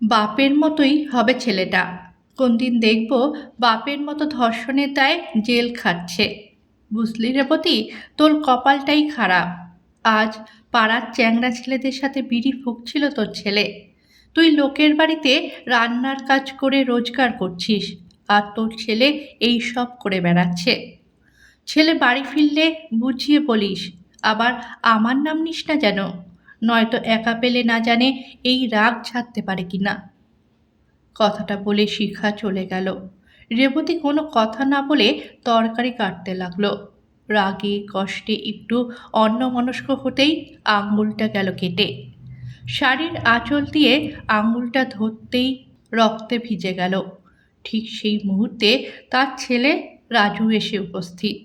বাপের মতোই হবে ছেলেটা। কোন দিন দেখব বাপের মতো ধর্ষণের দায় জেল খাটছে। বুঝলি রেবতী, তোর কপালটাই খারাপ। আজ পাড়ার চ্যাংড়া ছেলেদের সাথে বিড়ি ফুঁকছিল তোর ছেলে। তুই লোকের বাড়িতে রান্নার কাজ করে রোজগার করছিস, আর তোর ছেলে এই সব করে বেড়াচ্ছে। ছেলে বাড়ি ফিরলে বুঝিয়ে বলিস, আবার আমার নাম নিস না যেন। নয়তো একা পেলে না জানে এই রাগ ছাড়তে পারে কি না কথাটা বলে শিখা চলে গেল। রেবতী কোনো কথা না বলে তরকারি কাটতে লাগল। রাগে, কষ্টে একটু অন্যমনস্ক হতেই আঙুলটা গেল কেটে। শাড়ির আঁচল দিয়ে আঙুলটা ধরতেই রক্তে ভিজে গেল। ঠিক সেই মুহূর্তে তার ছেলে রাজু এসে উপস্থিত।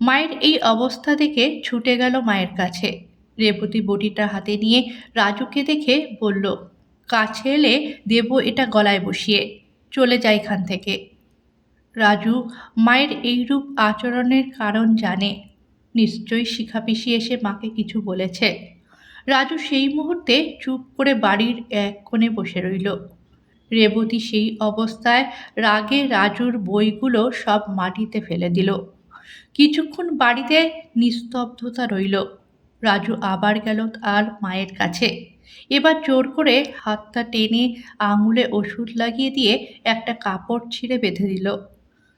মায়ের এই অবস্থা দেখে ছুটে গেল মায়ের কাছে। রেবতী বটিটা হাতে নিয়ে রাজুকে দেখে বলল, কাছে এলে দেব এটা গলায় বসিয়ে, চলে যায় এখান থেকে। রাজু মায়ের এইরূপ আচরণের কারণ জানে। নিশ্চয়ই শিখাপিসি এসে মাকে কিছু বলেছে। রাজু সেই মুহূর্তে চুপ করে বাড়ির এক কোণে বসে রইল। রেবতী সেই অবস্থায় রাগে রাজুর বইগুলো সব মাটিতে ফেলে দিল। কিছুক্ষণ বাড়িতে নিস্তব্ধতা রইল। রাজু আবার গেল তার মায়ের কাছে। এবার জোর করে হাতটা টেনে আঙুলে ওষুধ লাগিয়ে দিয়ে একটা কাপড় ছিঁড়ে বেঁধে দিল।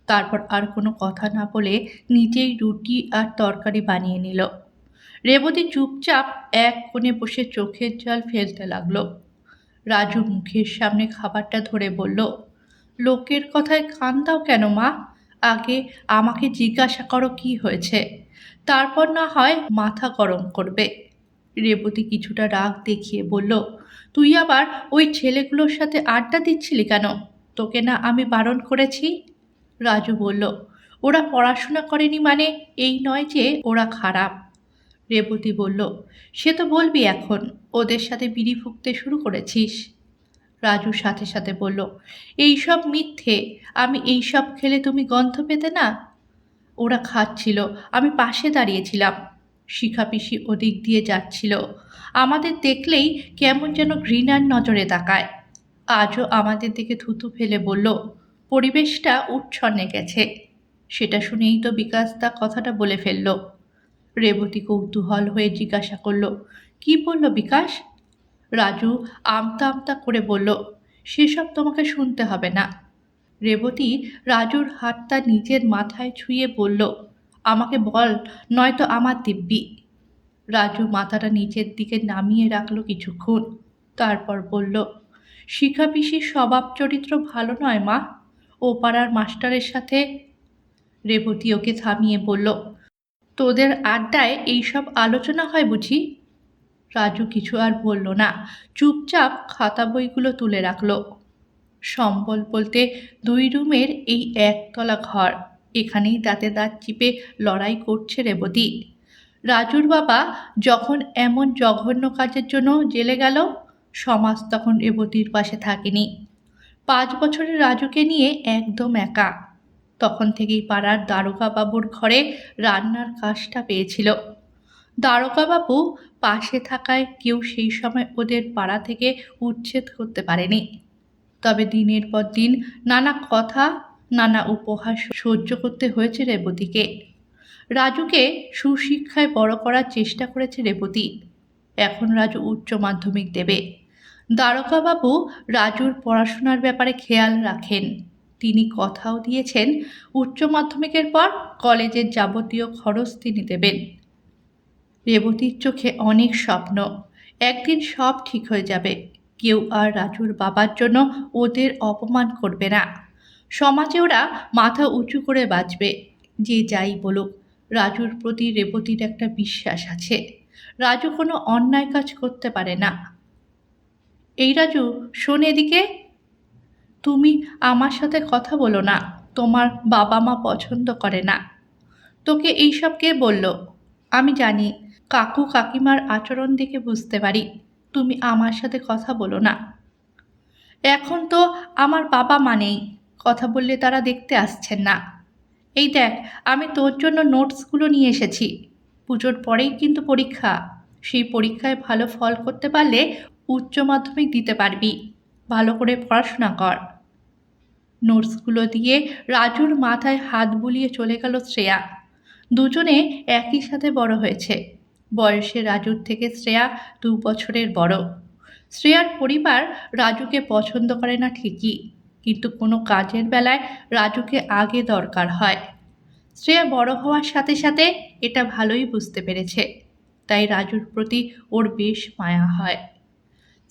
তারপর আর কোনো কথা না বলে নিজেই রুটি আর তরকারি বানিয়ে নিল। রেবতী চুপচাপ এক কোণে বসে চোখের জল ফেলতে লাগল। রাজু মুখের সামনে খাবারটা ধরে বলল, লোকের কথায় কান দাও কেন মা? আগে আমাকে জিজ্ঞাসা করো কি হয়েছে? তারপর না হয় মাথা গরম করবে। রেবতী কিছুটা রাগ দেখিয়ে বলল, তুই আবার ওই ছেলেগুলোর সাথে আড্ডা দিচ্ছিলি কেন? তোকে না আমি বারণ করেছি? রাজু বলল, ওরা পড়াশোনা করেনি মানে এই নয় যে ওরা খারাপ। রেবতী বলল, সে তো বলবি এখন, ওদের সাথে বিড়ি ফুঁকতে শুরু করেছিস। রাজু সাথে সাথে বলল, এইসব মিথ্যে, আমি এইসব খেলে তুমি গন্ধ পেতে না? ওরা খাচ্ছিল, আমি পাশে দাঁড়িয়েছিলাম। শিখা পিসি ওদিক দিয়ে যাচ্ছিল। আমাদের দেখলেই কেমন যেন ঘৃণার নজরে তাকায়। আজও আমাদের দিকে থুতু ফেলে বলল, পরিবেশটা উচ্ছন্নে গেছে। সেটা শুনেই তো বিকাশ দা কথাটা বলে ফেলল। রেবতী কৌতূহল হয়ে জিজ্ঞাসা করল, কি বলল বিকাশ? রাজু আমতা আমতা করে বলল, সেসব তোমাকে শুনতে হবে না। রেবতী রাজুর হাতটা নিজের মাথায় ছুঁয়ে বলল, আমাকে বল, নয়তো আমার দিব্যি। রাজু মাথাটা নিচের দিকে নামিয়ে রাখল কিছুক্ষণ। তারপর বলল, শিখা পিসির স্বভাব চরিত্র ভালো নয় মা। ও পাড়ার মাস্টারের সাথে? রেবতী ওকে থামিয়ে বলল, তোদের আড্ডায় এইসব আলোচনা হয় বুঝি? রাজু কিছু আর বলল না, চুপচাপ খাতা বইগুলো তুলে রাখল। সম্বল বলতে দুই রুমের এই একতলা ঘর। এখানেই দাঁতে দাঁত চিপে লড়াই করছে রেবতী। রাজুর বাবা যখন এমন জঘন্য কাজের জন্য জেলে গেল, সমাজ তখন রেবতীর পাশে থাকেনি। পাঁচ বছরের রাজুকে নিয়ে একদম একা। তখন থেকেই পাড়ার দারোগা বাবুর ঘরে রান্নার কাজটা পেয়েছিল। দারোগা বাবু পাশে থাকায় কেউ সেই সময় ওদের পাড়া থেকে উচ্ছেদ করতে পারেনি। তবে দিনের পর দিন নানা কথা, নানা উপহাস সহ্য করতে হয়েছে রেবতীকে। রাজুকে সুশিক্ষায় বড় করার চেষ্টা করেছে রেবতী। এখন রাজু উচ্চ মাধ্যমিক দেবে। দ্বারকাবাবু রাজুর পড়াশোনার ব্যাপারে খেয়াল রাখেন। তিনি কথাও দিয়েছেন, উচ্চ মাধ্যমিকের পর কলেজের যাবতীয় খরচ তিনি দেবেন। রেবতীর চোখে অনেক স্বপ্ন। একদিন সব ঠিক হয়ে যাবে। কেউ আর রাজুর বাবার জন্য ওদের অপমান করবে না। সমাজে ওরা মাথা উঁচু করে বাঁচবে, যে যাই বলুক। রাজুর প্রতি রেবতীর একটা বিশ্বাস আছে। রাজু কোনো অন্যায় কাজ করতে পারে না। এই রাজু, শোন এদিকে। তুমি আমার সাথে কথা বলো না, তোমার বাবা মা পছন্দ করে না। তোকে এইসব কে বলল? আমি জানি, কাকু কাকিমার আচরণ দেখে বুঝতে পারি। তুমি আমার সাথে কথা বলো না। এখন তো আমার বাবা মানেই কথা বললে তারা দেখতে আসছেন না। এই দেখ, আমি তোর জন্য নোটসগুলো নিয়ে এসেছি। পুজোর পরেই কিন্তু পরীক্ষা। সেই পরীক্ষায় ভালো ফল করতে পারলে উচ্চ মাধ্যমিক দিতে পারবি। ভালো করে পড়াশোনা কর। নোটসগুলো দিয়ে রাজুর মাথায় হাত বুলিয়ে চলে গেল শ্রেয়া। দুজনে একই সাথে বড় হয়েছে। বয়সে রাজুর থেকে শ্রেয়া দু বছরের বড়। শ্রেয়ার পরিবার রাজুকে পছন্দ করে না ঠিকই, কিন্তু কোনো কাজের বেলায় রাজুকে আগে দরকার হয়। শ্রেয়া বড় হওয়ার সাথে সাথে এটা ভালোই বুঝতে পেরেছে, তাই রাজুর প্রতি ওর বেশ মায়া হয়।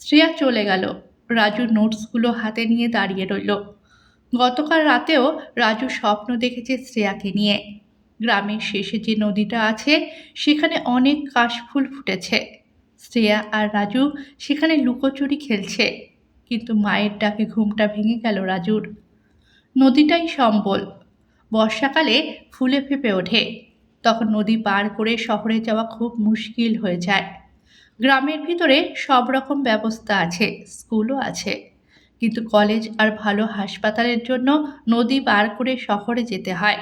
শ্রেয়া চলে গেল রাজুর নোটসগুলো হাতে নিয়ে দাঁড়িয়ে রইল। গতকাল রাতেও রাজু স্বপ্ন দেখেছে শ্রেয়াকে নিয়ে। গ্রামের শেষে যে নদীটা আছে, সেখানে অনেক কাশফুল ফুটেছে। শ্রেয়া আর রাজু সেখানে লুকোচুরি খেলছে, কিন্তু মায়ের ডাকে ঘুমটা ভেঙে গেল রাজুর। নদীটাই সম্বল। বর্ষাকালে ফুলে ফেঁপে ওঠে। তখন নদী পার করে শহরে যাওয়া খুব মুশকিল হয়ে যায়। গ্রামের ভিতরে সব রকম ব্যবস্থা আছে, স্কুলও আছে। কিন্তু কলেজ আর ভালো হাসপাতালের জন্য নদী পার করে শহরে যেতে হয়।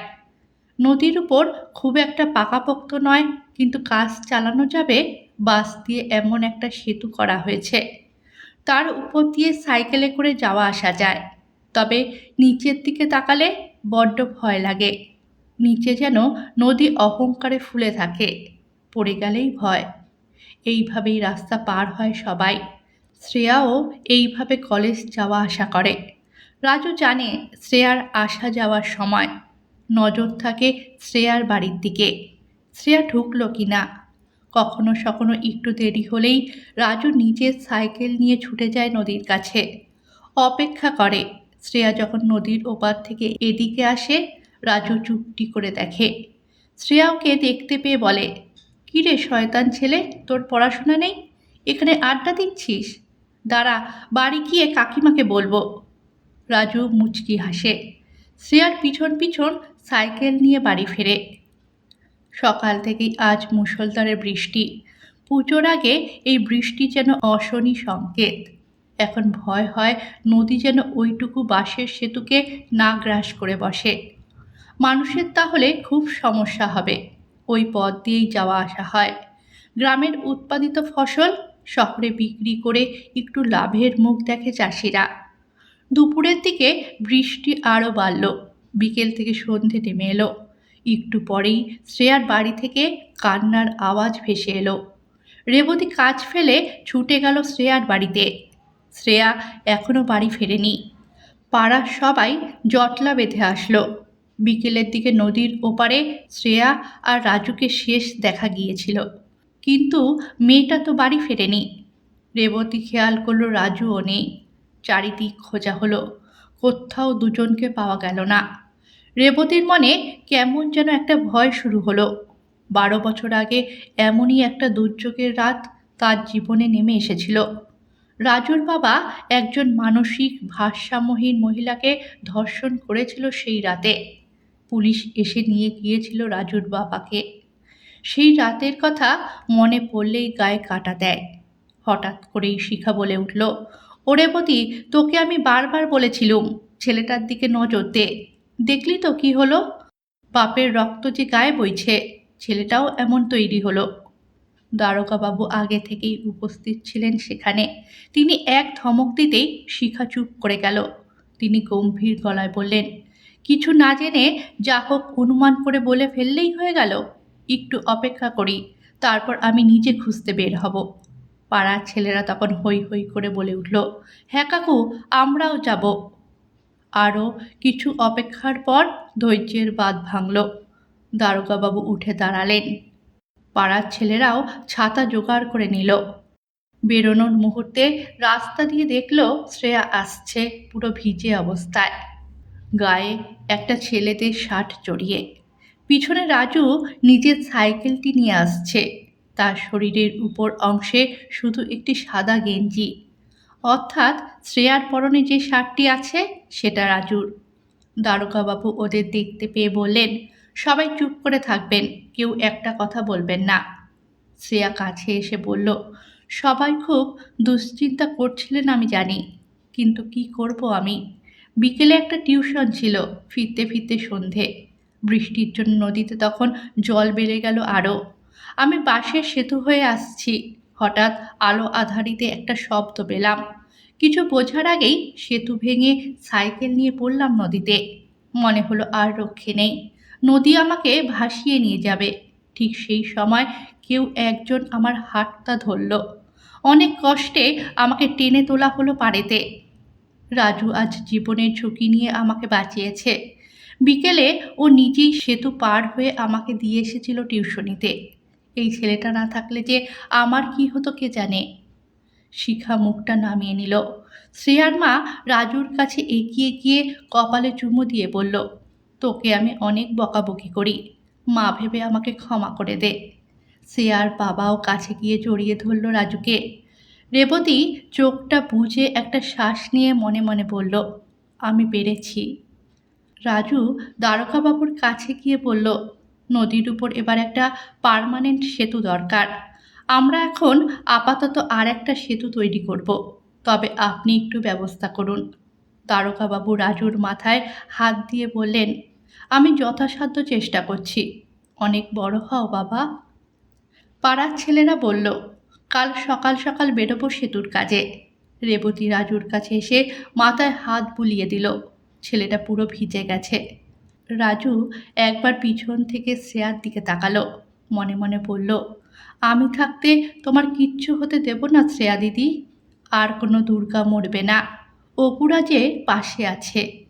নদীর উপর খুব একটা পাকাপোক্ত নয়, কিন্তু কাজ চালানো যাবে বাস দিয়ে এমন একটা সেতু করা হয়েছে। তার উপর দিয়ে সাইকেলে করে যাওয়া আসা যায়। তবে নিচের দিকে তাকালে বড্ড ভয় লাগে। নিচে যেন নদী অহংকারে ফুলে থাকে, পড়ে গেলেই ভয়। এইভাবেই রাস্তা পার হয় সবাই। শ্রেয়াও এইভাবে কলেজ যাওয়া আসা করে। রাজু জানে শ্রেয়ার আসা যাওয়ার সময় নজর থাকে শ্রেয়ার বাড়ির দিকে। শ্রেয়া ঢুকলো কি না কখনো সখনো একটু দেরি হলেই রাজু নিজের সাইকেল নিয়ে ছুটে যায় নদীর কাছে। অপেক্ষা করে। শ্রেয়া যখন নদীর ওপার থেকে এদিকে আসে, রাজু চুপটি করে দেখে। শ্রেয়া ওকে দেখতে পেয়ে বলে, কী রে শয়তান ছেলে, তোর পড়াশোনা নেই? এখানে আড্ডা দিচ্ছিস? দাঁড়া, বাড়ি গিয়ে কাকিমাকে বলব। রাজু মুচকি হাসে। শ্রেয়ার পিছন পিছন সাইকেল নিয়ে বাড়ি ফেরে। সকাল থেকেই আজ মুষলধারে বৃষ্টি। পুজোর আগে এই বৃষ্টি যেন অশনি সংকেত। এখন ভয় হয় নদী যেন ওইটুকু বাঁশের সেতুকে না গ্রাস করে বসে। মানুষের তাহলে খুব সমস্যা হবে। ওই পথ দিয়েই যাওয়া আসা হয়। গ্রামের উৎপাদিত ফসল শহরে বিক্রি করে একটু লাভের মুখ দেখে চাষিরা। দুপুরের দিকে বৃষ্টি আরও বাড়ল। বিকেল থেকে সন্ধে নেমে এলো। একটু পরেই শ্রেয়ার বাড়ি থেকে কান্নার আওয়াজ ভেসে এলো। রেবতী কাজ ফেলে ছুটে গেল শ্রেয়ার বাড়িতে। শ্রেয়া এখনও বাড়ি ফেরেনি। পাড়ার সবাই জটলা বেঁধে আসলো। বিকেলের দিকে নদীর ওপারে শ্রেয়া আর রাজুকে শেষ দেখা গিয়েছিল। কিন্তু মেয়েটা তো বাড়ি ফেরেনি। রেবতী খেয়াল করল রাজুও নেই। চারিদিক খোঁজা হলো। কোথাও দুজনকে পাওয়া গেল না। রেবতীর মনে কেমন যেন একটা ভয় শুরু হলো। বারো বছর আগে এমনই একটা দুর্যোগের রাত তার জীবনে নেমে এসেছিল। রাজুর বাবা একজন মানসিক ভারসাম্যহীন মহিলাকে ধর্ষণ করেছিল সেই রাতে। পুলিশ এসে নিয়ে গিয়েছিল রাজুর বাবাকে। সেই রাতের কথা মনে পড়লেই গায়ে কাটা দেয়। হঠাৎ করেই শিখা বলে উঠল, ওরে পতি তোকে আমি বারবার বলেছিলুম, ছেলেটার দিকে নজর দে। দেখলি তো কি হলো? বাপের রক্ত যে গায়ে বইছে ছেলেটাও এমন তৈরি হলো। দ্বারকাবাবু আগে থেকেই উপস্থিত ছিলেন সেখানে। তিনি এক ধমক দিতেই শিখা চুপ করে গেল। তিনি গম্ভীর গলায় বললেন, কিছু না জেনে যা হোক অনুমান করে বলে ফেললেই হয়ে গেল। একটু অপেক্ষা করি, তারপর আমি নিজে খুঁজতে বের হব। পাড়ার ছেলেরা তখন হই হই করে বলে উঠল হ্যাঁ কাকু, আমরাও যাব। আরও কিছু অপেক্ষার পর ধৈর্যের বাদ ভাঙল। দারোগাবাবু উঠে দাঁড়ালেন। পাড়ার ছেলেরাও ছাতা জোগাড় করে নিল। বেরোনোর মুহূর্তে রাস্তা দিয়ে দেখল শ্রেয়া আসছে পুরো ভিজে অবস্থায়। গায়ে একটা ছেলেদের শার্ট জড়িয়ে। পিছনে রাজু নিজের সাইকেলটি নিয়ে আসছে। তার শরীরের উপর অংশে শুধু একটি সাদা গেঞ্জি। অর্থাৎ শ্রেয়ার পরনে যে শার্টটি আছে, সেটা রাজুর। দ্বারকাবাবু ওদের দেখতে পেয়ে বললেন, সবাই চুপ করে থাকবেন, কেউ একটা কথা বলবেন না। শ্রেয়া কাছে এসে বলল, সবাই খুব দুশ্চিন্তা করছিলেন আমি জানি, কিন্তু কি করব আমি? বিকেলে একটা টিউশন ছিল, ফিরতে ফিরতে সন্ধে। বৃষ্টির জন্য নদীতে তখন জল বেড়ে গেল আরও। আমি বাসের সেতু হয়ে আসছি হঠাৎ আলো আধারিতে একটা শব্দ পেলাম। কিছু বোঝার আগেই সেতু ভেঙে সাইকেল নিয়ে পড়লাম নদীতে। মনে হলো আর রক্ষে নেই। নদী আমাকে ভাসিয়ে নিয়ে যাবে। ঠিক সেই সময় কেউ একজন আমার হাতটা ধরল। অনেক কষ্টে আমাকে টেনে তোলা হলো পাড়েতে। রাজু আজ জীবনের ঝুঁকি নিয়ে আমাকে বাঁচিয়েছে। বিকেলে ও নিজেই সেতু পার হয়ে আমাকে দিয়ে এসেছিল টিউশনিতে। এই ছেলেটা না থাকলে যে আমার কি হতো কে জানে? শিখা মুখটা নামিয়ে নিল। শ্রেয়ার মা রাজুর কাছে এগিয়ে গিয়ে কপালে চুমু দিয়ে বলল, তোকে আমি অনেক বকাবকি করি। মা ভেবে আমাকে ক্ষমা করে দে। শ্রেয়ার বাবাও কাছে গিয়ে জড়িয়ে ধরল রাজুকে। রেবতী চোখটা বুঝে একটা শ্বাস নিয়ে মনে মনে বলল, আমি পেরেছি। রাজু দ্বারকাবাবুর কাছে গিয়ে বলল নদীর উপর এবার একটা পার্মানেন্ট সেতু দরকার। আমরা এখন আপাতত আর একটা সেতু তৈরি করব। তবে আপনি একটু ব্যবস্থা করুন। দ্বারকাবাবু রাজুর মাথায় হাত দিয়ে বললেন, আমি যথাসাধ্য চেষ্টা করছি। অনেক বড় হও বাবা। পাড়ার ছেলেরা বলল, কাল সকাল সকাল বেরোবো সেতুর কাজে। রেবতী রাজুর কাছে এসে মাথায় হাত বুলিয়ে দিল। ছেলেটা পুরো ভিজে গেছে। রাজু একবার পিছন থেকে শ্রেয়ার দিকে তাকালো। মনে মনে বলল, আমি থাকতে তোমার কিচ্ছু হতে দেব না শ্রেয়া দিদি। আর কোনো দুর্গা মরবে না। অপুরা যে পাশে আছে।